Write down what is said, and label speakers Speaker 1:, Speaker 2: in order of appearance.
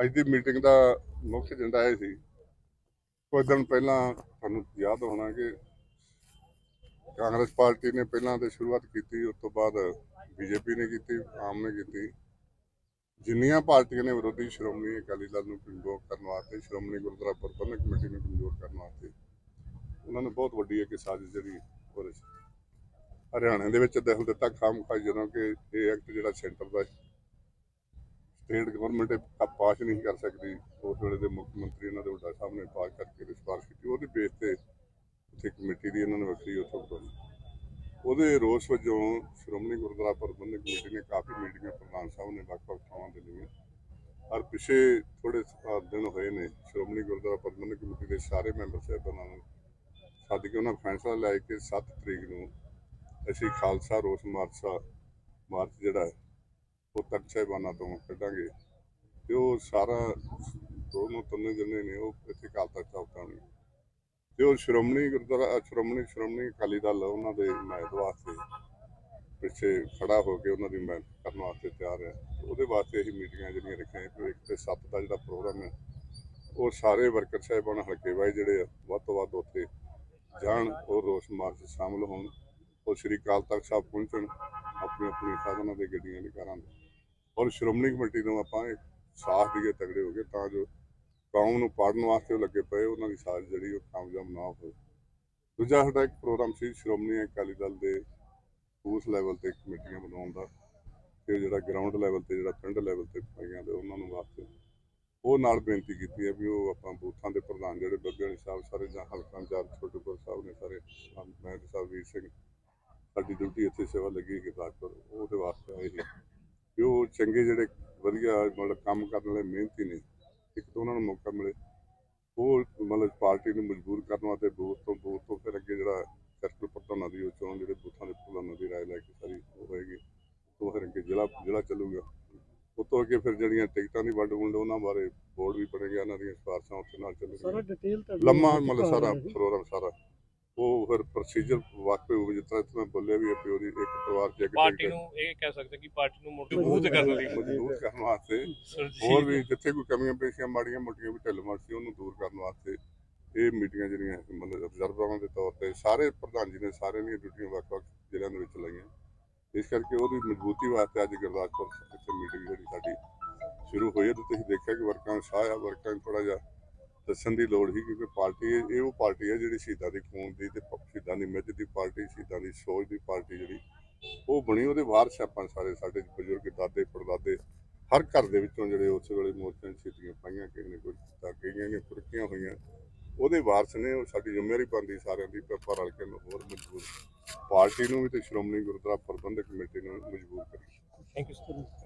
Speaker 1: ਅੱਜ ਦੀ ਮੀਟਿੰਗ ਦਾ ਮੁੱਖ ਏਜੰਡਾ ਇਹ ਸੀ। ਕੁਝ ਦਿਨ ਪਹਿਲਾਂ ਤੁਹਾਨੂੰ ਯਾਦ ਹੋਣਾ ਕਿ ਕਾਂਗਰਸ ਪਾਰਟੀ ਨੇ ਪਹਿਲਾਂ ਤੇ ਸ਼ੁਰੂਆਤ ਕੀਤੀ, ਉਸ ਤੋਂ ਬਾਅਦ ਬੀਜੇਪੀ ਨੇ ਕੀਤੀ, ਆਮ ਨੇ ਕੀਤੀ। ਜਿੰਨੀਆਂ ਪਾਰਟੀਆਂ ਨੇ ਵਿਰੋਧੀ ਸ਼੍ਰੋਮਣੀ ਅਕਾਲੀ ਦਲ ਨੂੰ ਕਮਜ਼ੋਰ ਕਰਨ ਵਾਸਤੇ, ਸ਼੍ਰੋਮਣੀ ਗੁਰਦੁਆਰਾ ਪ੍ਰਬੰਧਕ ਕਮੇਟੀ ਨੂੰ ਕਮਜ਼ੋਰ ਕਰਨ ਵਾਸਤੇ, ਉਹਨਾਂ ਨੇ ਬਹੁਤ ਵੱਡੀ ਇੱਕ ਸਾਜ਼ਿਸ਼ ਜਿਹੜੀ ਉਹ ਹਰਿਆਣਾ ਦੇ ਵਿੱਚ ਦਖਲ ਦਿੱਤਾ ਖਾਮਖਾ ਜਦੋਂ ਕਿ ਇਹ ਐਕਟ ਜਿਹੜਾ ਸੈਂਟਰ ਦਾ ਸਟੇਟ ਗਵਰਨਮੈਂਟ ਪਾਸ ਨਹੀਂ ਕਰ ਸਕਦੀ। ਉਸ ਵੇਲੇ ਦੇ ਮੁੱਖ ਮੰਤਰੀ ਇਹਨਾਂ ਦੇ ਵੱਡਾ ਸਾਹਿਬ ਨੇ ਪਾਸ ਕਰਕੇ ਰਿਸਪਾਰਸ਼ ਕੀਤੀ। ਉਹਦੇ ਬੇਸ ਤੇ ਉੱਥੇ ਕਮੇਟੀ ਦੀ ਇਹਨਾਂ ਨੇ ਵੱਖਰੀ ਉੱਥੋਂ ਬਣਾਈ ਉਹਦੇ ਰੋਸ ਵਜੋਂ ਸ਼੍ਰੋਮਣੀ ਗੁਰਦੁਆਰਾ ਪ੍ਰਬੰਧਕ ਕਮੇਟੀ ਨੇ ਕਾਫੀ ਮੀਟਿੰਗਾਂ ਪ੍ਰਧਾਨ ਸਾਹਿਬ ਨੇ ਵੱਖ-ਵੱਖ ਥਾਵਾਂ ਤੇ ਲਈਆਂ। ਔਰ ਪਿਛੇ ਥੋੜੇ ਦਿਨ ਹੋਏ ਨੇ, ਸ਼੍ਰੋਮਣੀ ਗੁਰਦੁਆਰਾ ਪ੍ਰਬੰਧਕ ਕਮੇਟੀ ਦੇ ਸਾਰੇ ਮੈਂਬਰ ਸਾਹਿਬਾਨਾਂ ਨੂੰ ਸੱਦ ਕੇ ਉਹਨਾਂ ਫੈਸਲਾ ਲੈ ਕੇ 7 ਤਰੀਕ ਨੂੰ ਅਸੀਂ ਖਾਲਸਾ ਰੋਸ ਮਾਰਚ ਮਾਰਚ ਜਿਹੜਾ ਹੈ ਉਹ ਤਖਤ ਸਾਹਿਬਾਨਾਂ ਤੋਂ ਕੱਢਾਂਗੇ। ਤੇ ਉਹ ਸਾਰਾ ਦੋਨੋਂ ਤਿੰਨੇ ਜਣੇ ਨੇ ਉਹ ਇੱਥੇ ਕਾਲ ਤਖਤ ਸਾਹਿਬ ਤੋਂ ਆਉਣਗੇ ਤੇ ਉਹ ਸ਼੍ਰੋਮਣੀ ਗੁਰਦੁਆਰਾ ਸ਼੍ਰੋਮਣੀ ਸ਼੍ਰੋਮਣੀ ਅਕਾਲੀ ਦਲ ਉਹਨਾਂ ਦੇ ਹਿਮਾਇਤ ਵਾਸਤੇ ਪਿੱਛੇ ਖੜਾ ਹੋ ਕੇ ਉਹਨਾਂ ਦੀ ਹਿਮਾਇਤ ਕਰਨ ਵਾਸਤੇ ਤਿਆਰ ਹੈ। ਉਹਦੇ ਵਾਸਤੇ ਅਸੀਂ ਮੀਟਿੰਗਾਂ ਜਿਹੜੀਆਂ ਰੱਖੀਆਂ ਕਿ ਇੱਕ ਤੇ ਸੱਤ ਦਾ ਜਿਹੜਾ ਪ੍ਰੋਗਰਾਮ ਹੈ ਉਹ ਸਾਰੇ ਵਰਕਰ ਸਾਹਿਬਾਨ ਹਲਕੇ ਵਾਈ ਜਿਹੜੇ ਆ, ਵੱਧ ਤੋਂ ਵੱਧ ਉੱਥੇ ਜਾਣ ਉਹ ਰੋਸ ਮਾਰਚ 'ਚ ਸ਼ਾਮਲ ਹੋਣ ਉਹ ਸ਼੍ਰੀ ਅਕਾਲ ਤਖਤ ਸਾਹਿਬ ਪਹੁੰਚਣ ਆਪਣੀ ਆਪਣੀ ਸਾਧਨਾਂ ਦੇ ਗੱਡੀਆਂ ਦੇ ਕਾਰਾਂ ਦੇ। ਔਰ ਸ਼੍ਰੋਮਣੀ ਕਮੇਟੀ ਨੂੰ ਆਪਾਂ ਇੱਕ ਸਾਥ ਦੇਈਏ ਤਗੜੇ ਹੋ ਗਏ ਤਾਂ ਜੋ ਕੌਮ ਨੂੰ ਪਾੜਨ ਵਾਸਤੇ ਉਹ ਲੱਗੇ ਪਏ, ਉਹਨਾਂ ਦੀ ਸਾਥ ਜਿਹੜੀ ਉਹ ਕਾਮਯਾਬ ਨਾ ਹੋਵੇ। ਦੂਜਾ ਸਾਡਾ ਇੱਕ ਪ੍ਰੋਗਰਾਮ ਸੀ ਸ਼੍ਰੋਮਣੀ ਅਕਾਲੀ ਦਲ ਦੇ ਬੂਥ ਲੈਵਲ ਤੇ ਕਮੇਟੀਆਂ ਬਣਾਉਣ ਦਾ। ਤੇ ਜਿਹੜਾ ਗਰਾਊਂਡ ਲੈਵਲ ਤੇ, ਜਿਹੜਾ ਪਿੰਡ ਲੈਵਲ ਤੇ ਪਾਈਆਂ ਤੇ ਉਹਨਾਂ ਨੂੰ ਵਾਸਤੇ ਉਹ ਨਾਲ ਬੇਨਤੀ ਕੀਤੀ ਹੈ ਵੀ ਉਹ ਆਪਾਂ ਬੂਥਾਂ ਦੇ ਪ੍ਰਧਾਨ ਜਿਹੜੇ ਬੱਗੇ ਸਾਹਿਬ, ਸਾਰੇ ਜਾਂ ਹਲਕਾ ਇੰਚਾਰਜ ਛੋਟੂਪੁਰ ਸਾਹਿਬ ਨੇ, ਸਾਰੇ ਮੈਂ ਸਾਹਿਬ, ਵੀਰ ਸਿੰਘ, ਸਾਡੀ ਡਿਊਟੀ ਇੱਥੇ ਸੇਵਾ ਲੱਗੀ ਹੈ ਗੁਰਦਾਸਪੁਰ ਉਹਦੇ ਵਾਸਤੇ ਆਏ ਸੀ। ਕਿ ਉਹ ਚੰਗੇ ਜਿਹੜੇ ਵਧੀਆ ਮਤਲਬ ਕੰਮ ਕਰਨ ਵਾਲੇ ਮਿਹਨਤੀ ਨੇ ਇੱਕ ਤਾਂ ਉਹਨਾਂ ਨੂੰ ਮੌਕਾ ਮਿਲੇ। ਉਹ ਮਤਲਬ ਪਾਰਟੀ ਨੂੰ ਮਜਬੂਰ ਕਰਨ ਵਾਸਤੇ ਬੂਥ ਤੋਂ ਬੂਥ ਤੋਂ ਫਿਰ ਅੱਗੇ ਜਿਹੜਾ ਸਰਕਲ ਪ੍ਰਧਾਨਾਂ ਦੀ ਉਹ ਚੋਣ ਜਿਹੜੇ ਬੂਥਾਂ ਦੇ ਪ੍ਰਧਾਨਾਂ ਦੀ ਰਾਏ ਲੈ ਕੇ ਸਾਰੀ ਹੋਏਗੀ ਉਹ ਫਿਰ ਅੱਗੇ ਜ਼ਿਲ੍ਹਾ ਜ਼ਿਲ੍ਹਾ ਚੱਲੂਗਾ। ਉਹ ਤੋਂ ਅੱਗੇ ਫਿਰ ਜਿਹੜੀਆਂ ਟਿਕਟਾਂ ਦੀ ਵੰਡ ਵੰਡ ਉਹਨਾਂ ਬਾਰੇ ਬੋਰਡ ਵੀ ਬਣੇਗਾ ਉਹਨਾਂ ਦੀਆਂ ਸਿਫਾਰਸ਼ਾਂ ਉੱਥੇ ਨਾਲ
Speaker 2: ਸਾਰਾ
Speaker 1: ਚੱਲਣਗੀਆਂ
Speaker 2: ਡਿਟੇਲ ਤਾਂ
Speaker 1: ਲੰਮਾ ਮਤਲਬ ਸਾਰਾ ਪ੍ਰੋਗਰਾਮ ਸਾਰਾ। ਉਹ ਫਿਰ ਪ੍ਰੋਸੀਜਰ ਵਾਕਈ ਹੋਵੇ ਜਿਸ ਤਰ੍ਹਾਂ ਇੱਥੇ ਮੈਂ ਬੋਲਿਆ ਵੀ ਹੈ ਕਿ ਉਹਦੀ ਇੱਕ ਪਰਿਵਾਰ ਚ ਇੱਕ
Speaker 3: ਪਾਰਟੀ ਨੂੰ ਇਹ ਕਹਿ ਸਕਦੇ ਕਿ ਪਾਰਟੀ ਨੂੰ ਮਜ਼ਬੂਤ ਕਰਨ ਲਈ।
Speaker 1: ਮਜ਼ਬੂਤ ਕਰਨ ਵਾਸਤੇ ਹੋਰ ਵੀ ਜਿੱਥੇ ਕੋਈ ਕਮੀਆਂ ਪੇਸ਼ੀਆਂ ਮਾੜੀਆਂ ਮੋਟੀਆਂ ਵੀ ਢਿੱਲ ਮੱਠ ਸੀ ਉਹਨੂੰ ਦੂਰ ਕਰਨ ਵਾਸਤੇ ਇਹ ਮੀਟਿੰਗਾਂ ਜਿਹੜੀਆਂ ਮਤਲਬ ਰਿਜ਼ਰਵਰਾਂ ਦੇ ਤੌਰ ਤੇ ਸਾਰੇ ਪ੍ਰਧਾਨ ਜੀ ਨੇ ਸਾਰਿਆਂ ਦੀਆਂ ਡਿਊਟੀਆਂ ਵੱਖ-ਵੱਖ ਜ਼ਿਲ੍ਹਿਆਂ ਦੇ ਵਿੱਚ ਲਾਈਆਂ। ਇਸ ਕਰਕੇ ਉਹਦੀ ਮਜ਼ਬੂਤੀ ਵਾਸਤੇ ਅੱਜ ਗੁਰਦਾਸਪੁਰ ਇੱਥੇ ਮੀਟਿੰਗ ਜਿਹੜੀ ਸਾਡੀ ਸ਼ੁਰੂ ਹੋਈ ਹੈ ਤੇ ਤੁਸੀਂ ਦੇਖਿਆ ਕਿ ਵਰਕਾਂ ਦਾ ਸਾਹ ਆ ਵਰਕਾਂ ਥੋੜਾ ਜਿਹਾ ਦੱਸਣ ਦੀ ਲੋੜ ਸੀ ਕਿਉਂਕਿ ਪਾਰਟੀ ਇਹ ਉਹ ਪਾਰਟੀ ਹੈ ਜਿਹੜੀ ਸ਼ਹੀਦਾਂ ਦੀ ਖੂਨ ਦੀ ਤੇ ਸ਼ਹੀਦਾਂ ਦੀ ਮਿੱਝ ਦੀ ਪਾਰਟੀ, ਸ਼ਹੀਦਾਂ ਦੀ ਸੋਚ ਦੀ ਪਾਰਟੀ ਜਿਹੜੀ, ਉਹ ਬਣੀ। ਉਹਦੇ ਵਾਰਸ ਆਪਾਂ ਸਾਰੇ, ਸਾਡੇ ਬਜ਼ੁਰਗ, ਦਾਦੇ, ਪੜਦਾਦੇ, ਹਰ ਘਰ ਦੇ ਵਿੱਚੋਂ ਜਿਹੜੇ ਉਸ ਵੇਲੇ ਮੋਰਚਿਆਂ 'ਚ ਸ਼ਹੀਦੀਆਂ ਪਾਈਆਂ, ਕਿਸੇ ਨੇ ਕੋਈ ਕੀਤਾ, ਕਈਆਂ ਨੇ ਤੁਰਕੀਆਂ ਹੋਈਆਂ, ਉਹਦੇ ਵਾਰਸ ਨੇ ਉਹ ਸਾਡੀ ਜ਼ਿੰਮੇਵਾਰੀ ਬਣਦੀ ਸਾਰਿਆਂ ਦੀ ਕਿ ਰਲ ਕੇ ਹੋਰ ਮਜਬੂਰ ਪਾਰਟੀ ਨੂੰ ਵੀ ਤੇ ਸ਼੍ਰੋਮਣੀ ਗੁਰਦੁਆਰਾ ਪ੍ਰਬੰਧਕ ਕਮੇਟੀ ਨੂੰ ਮਜਬੂਰ ਕਰੀਏ।
Speaker 3: Thank you sir